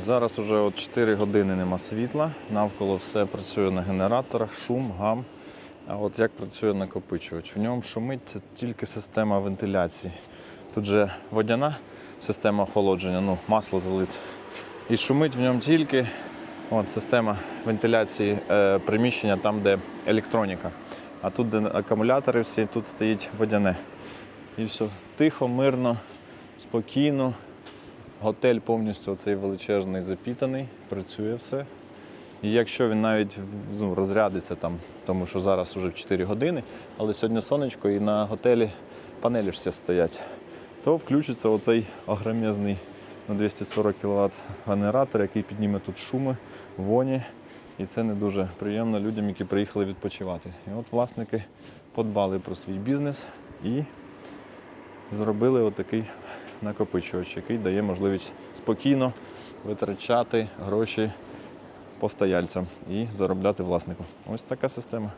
Зараз уже от 4 години нема світла, навколо все працює на генераторах, шум, гам. А от як працює накопичувач? В ньому шумить це тільки система вентиляції. Тут же водяна система охолодження, ну, масло залит. І шумить в ньому тільки от, система вентиляції е, приміщення, там, де електроніка. А тут, де акумулятори всі, тут стоїть водяне. І все тихо, мирно, спокійно. Готель повністю цей величезний запітаний, працює все. І якщо він навіть ну, розрядиться там, тому що зараз вже в 4 години, але сьогодні сонечко і на готелі панелі ж всі стоять, то включиться оцей огромезний на 240 кВт генератор, який підніме тут шуми, воні. І це не дуже приємно людям, які приїхали відпочивати. І от власники подбали про свій бізнес і зробили отакий накопичувач, який дає можливість спокійно витрачати гроші постояльцям і заробляти власнику. Ось така система.